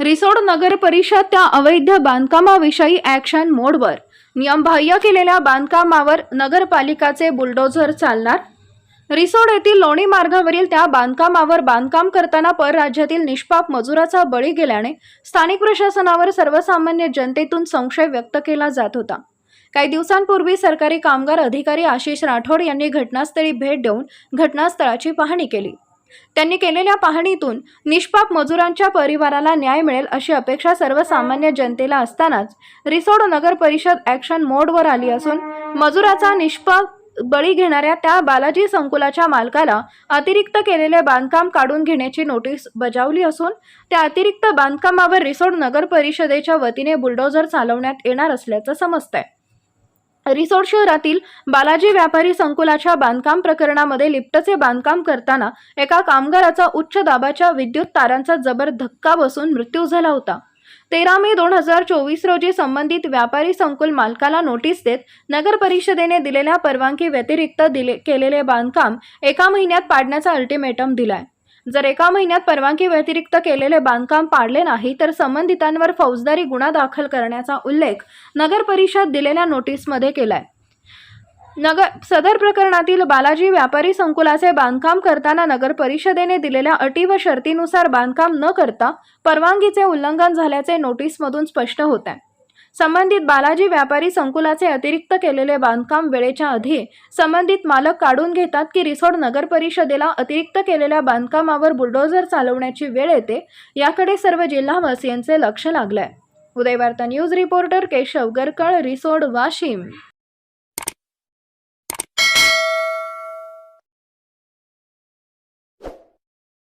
रिसोड नगर परिषद त्या अवैध बांधकामाविषयी ॲक्शन मोडवर. नियमबाह्य केलेल्या बांधकामावर नगरपालिकाचे बुलडोझर चालणार? रिसोड येथील लोणी मार्गावरील त्या बांधकामावर बांधकाम करताना परराज्यातील निष्पाप मजुराचा बळी गेल्याने स्थानिक प्रशासनावर सर्वसामान्य जनतेतून संशय व्यक्त केला जात होता. काही दिवसांपूर्वी सरकारी कामगार अधिकारी आशिष राठोड यांनी घटनास्थळी भेट देऊन घटनास्थळाची पाहणी केली. त्यांनी केलेल्या पाहणीतून निष्पाप मजुरांच्या परिवाराला न्याय मिळेल अशी अपेक्षा सर्वसामान्य जनतेला असतानाच रिसोड नगर परिषद ॲक्शन मोडवर आली असून मजुराचा निष्पाप बळी घेणाऱ्या त्या बालाजी संकुलाच्या मालकाला अतिरिक्त केलेले बांधकाम काढून घेण्याची नोटीस बजावली असून त्या अतिरिक्त बांधकामावर रिसोड नगर परिषदेच्या वतीने बुलडोझर चालवण्यात येणार असल्याचं समजतंय. रिसोड शहरातील बालाजी व्यापारी संकुलाच्या बांधकाम प्रकरणामध्ये लिफ्टचे बांधकाम करताना एका कामगाराचा उच्च दाबाच्या विद्युत तारांचा जबर धक्का बसून मृत्यू झाला होता. तेरा मे दोन हजार चोवीस रोजी संबंधित व्यापारी संकुल मालकाला नोटीस देत नगर परिषदेने दिलेल्या परवानगी व्यतिरिक्त दिले केलेले बांधकाम एका महिन्यात पाडण्याचा अल्टिमेटम दिलाय. जर एका महिन्यात परवानगी व्यतिरिक्त केलेले बांधकाम पाडले नाही तर संबंधितांवर फौजदारी गुन्हा दाखल करण्याचा उल्लेख नगर परिषद दिलेल्या नोटीसमध्ये केलाय. नगर सदर प्रकरणातील बालाजी व्यापारी संकुलाचे बांधकाम करताना नगर परिषदेने दिलेल्या अटी व शर्तीनुसार बांधकाम न करता परवानगीचे उल्लंघन झाल्याचे नोटीसमधून स्पष्ट होत आहे. संबंधित बालाजी व्यापारी संकुलाचे अतिरिक्त केलेले बांधकाम वेळेच्या आधी संबंधित मालक काढून घेतात की रिसोड नगर परिषदेला अतिरिक्त केलेल्या बांधकामावर बुलडोझर चालवण्याची वेळ येते याकडे सर्व जिल्हावासियांचे लक्ष लागलंय. Udayvarta news reporter Keshav Garkal Risod Washim.